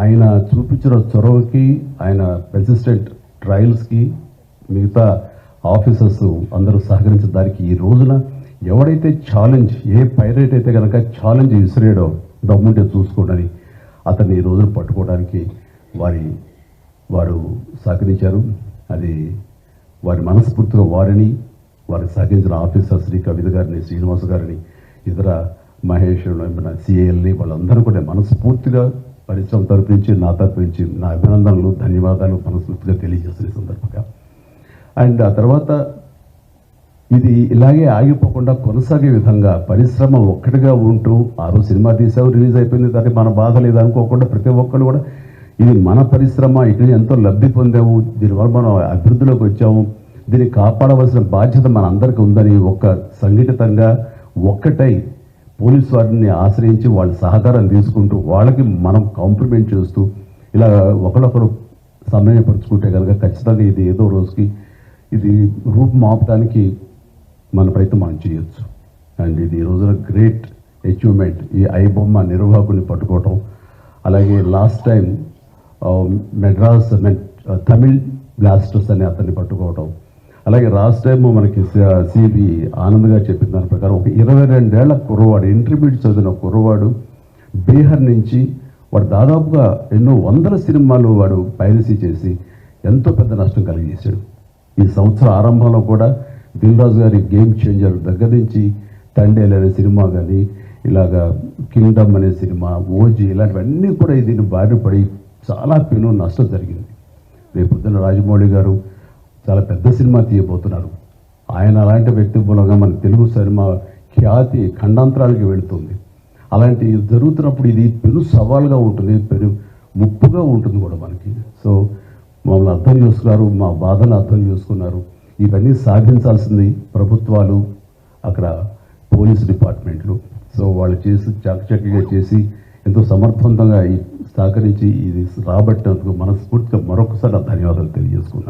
ఆయన చూపించిన చొరవకి ఆయన పెర్సిస్టెంట్ ట్రయల్స్కి మిగతా ఆఫీసర్స్ అందరూ సహకరించిన దానికి ఈ రోజున ఎవడైతే ఛాలెంజ్ ఏ పైరేట్ అయితే కనుక ఛాలెంజ్ విసిరేయడో దమ్ముంటే చూసుకోండి అతన్ని ఈ రోజున పట్టుకోవడానికి వారి వారు సహకరించారు. అది వారి మనస్ఫూర్తిగా వారిని వారికి సహకరించిన ఆఫీసర్ శ్రీ కవిత గారిని శ్రీనివాస్ గారిని ఇతర మహేష్ మన సిఏఎల్ని వాళ్ళందరూ కూడా మనస్ఫూర్తిగా పరిశ్రమ తరపు నుంచి నా తరపు నుంచి నా అభినందనలు ధన్యవాదాలు మనస్ఫూర్తిగా తెలియజేస్తున్న సందర్భంగా. అండ్ ఆ తర్వాత ఇది ఇలాగే ఆగిపోకుండా కొనసాగే విధంగా పరిశ్రమ ఒక్కటిగా ఉంటూ ఆరు సినిమా తీసావు రిలీజ్ అయిపోయింది దాన్ని మన బాధ లేదనుకోకుండా ప్రతి ఒక్కరు కూడా ఇది మన పరిశ్రమ ఇక్కడ ఎంతో లబ్ధి పొందాము దీనివల్ల మనం అభివృద్ధిలోకి వచ్చాము దీన్ని కాపాడవలసిన బాధ్యత మన అందరికీ ఉందని ఒక సంఘటితంగా ఒక్కటై పోలీస్ వారిని ఆశ్రయించి వాళ్ళ సహకారం తీసుకుంటూ వాళ్ళకి మనం కాంప్లిమెంట్ చేస్తూ ఇలా ఒకరొకరు సమన్వయపరుచుకుంటే కనుక ఖచ్చితంగా ఇది ఏదో రోజుకి ఇది రూపుమాపడానికి మన ప్రయత్నం మనం చేయొచ్చు. అండ్ ఇది ఈ రోజున గ్రేట్ అచీవ్మెంట్. ఈ ఐబొమ్మ నిర్వాహకుని పట్టుకోవటం అలాగే last time Madras Tamil blasters అని అతన్ని పట్టుకోవటం అలాగే లాస్ట్ టైం మనకి సిబి ఆనంద్ గారు చెప్పిన దాని ప్రకారం ఒక ఇరవై రెండేళ్ళ కుర్రవాడు ఇంటర్మీడియట్ చదివిన కుర్రవాడు బీహార్ నుంచి వాడు దాదాపుగా ఎన్నో వందల సినిమాలు వాడు పైరసీ చేసి ఎంతో పెద్ద నష్టం కలిగజేశాడు. ఈ సంవత్సరం ఆరంభంలో కూడా దిల్ రాజు గారి గేమ్ చేంజర్ దగ్గర నుంచి తండేలు అనే సినిమా కానీ ఇలాగా కింగ్డమ్ అనే సినిమా ఓజీ ఇలాంటివన్నీ కూడా దీన్ని బారిన పడి చాలా పెను నష్టం జరిగింది. రేపు రాజమౌళి గారు చాలా పెద్ద సినిమా తీయబోతున్నారు. ఆయన అలాంటి వ్యక్తి మూలంగా మన తెలుగు సినిమా ఖ్యాతి ఖండాంతరాలకి వెళుతుంది. అలాంటి జరుగుతున్నప్పుడు ఇది పెను సవాల్గా ఉంటుంది పెను ముప్పుగా ఉంటుంది కూడా మనకి. సో మమ్మల్ని అర్థం చేసుకున్నారు మా బాధను అర్థం చేసుకున్నారు. ఇవన్నీ సాధించాల్సింది ప్రభుత్వాలు అక్కడ పోలీస్ డిపార్ట్మెంట్లు. సో వాళ్ళు చేసి చకచకగా చేసి ఎంతో సమర్థవంతంగా సహకరించి ఇది రాబట్టినందుకు మనస్ఫూర్తిగా మరొకసారి ధన్యవాదాలు తెలియజేసుకున్నాను.